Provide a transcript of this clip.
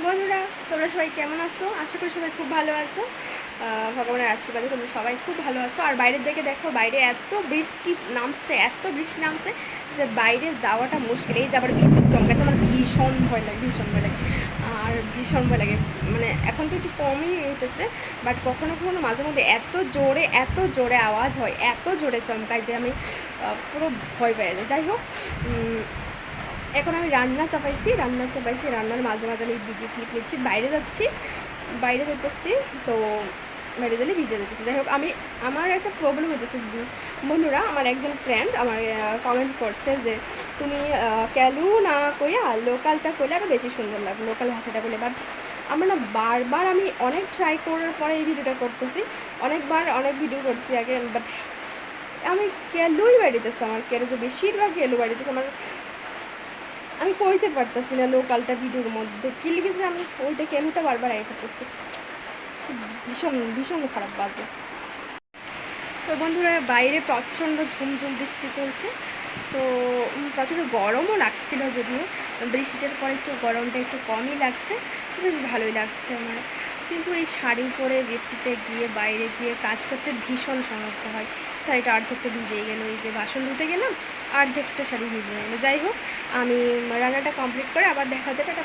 বন্ধুরা, তোমরা সবাই কেমন আছো? আশা করি সবাই খুব ভালো আছো। ভগবানের আশীর্বাদে তোমরা সবাই খুব ভালো আছো। আর বাইরের দিকে দেখো, বাইরে এত বৃষ্টি নামছে, এত বৃষ্টি নামছে যে বাইরে যাওয়াটা মুশকিল। এই যে আবার বিদ্যুৎ চমকাতে আমার ভীষণ ভয় লাগে, ভীষণ ভয় লাগে। আর ভীষণ ভয় লাগে। মানে এখন তো একটু কমই হইতেছে বাট কখনো কখনো মাঝে মধ্যে এত জোরে এত জোরে আওয়াজ হয়, এত জোরে চমকায় যে আমি পুরো ভয় পেয়ে যাই। যাই হোক এখন আমি রান্না চাপাইছি রান্না চাপাইছি, রান্নার মাঝে মাঝে আমি ভিডিও ক্লিপ নিচ্ছি, বাইরে যাচ্ছি, বাইরে যেতেছি তো বাইরে গেলে ভিজে যেতেছি যাই হোক, আমি, আমার একটা প্রবলেম হতেছে বন্ধুরা, আমার একজন ফ্রেন্ড আমার কমেন্ট করছে যে, তুমি ক্যালু না কইয়া লোকালটা কইলে আরও বেশি সুন্দর লাগবে, লোকাল ভাষাটা বলে। বাট আমরা না বারবার আমি অনেক ট্রাই করার পরে এই ভিডিওটা করতেছি, অনেকবার অনেক ভিডিও করছি আগে বাট আমি ক্যালুই বাড়িতেছে আমার যে বেশিরভাগ ক্যালু বাড়িতেছে আমার আমি কইতে পারতেছি না লোকালটা ভিডিওর মধ্যে। কি লিখেছে আমি? ওইটা তো বারবার আগে করতেছি। ভীষণ ভীষণ খারাপ বাজে। তো বন্ধুরা, বাইরে প্রচণ্ড ঝুমঝুম বৃষ্টি চলছে। তো প্রচণ্ড গরমও লাগছিল যদিও। বৃষ্টিটার পরে একটু গরমটা একটু কমই লাগছে। বেশ ভালোই লাগছে আমার। কিন্তু এই শাড়ি পরে বৃষ্টিতে গিয়ে বাইরে গিয়ে কাজ করতে ভীষণ সমস্যা হয়। শাড়িটা অর্ধেকটা ভিজে গেলো, এই যে বাসন ধুতে গেলাম, অর্ধেকটা শাড়ি ভিজে গেলো। যাই হোক, আমি রান্নাটা কমপ্লিট করে আবার দেখা যায় টাটা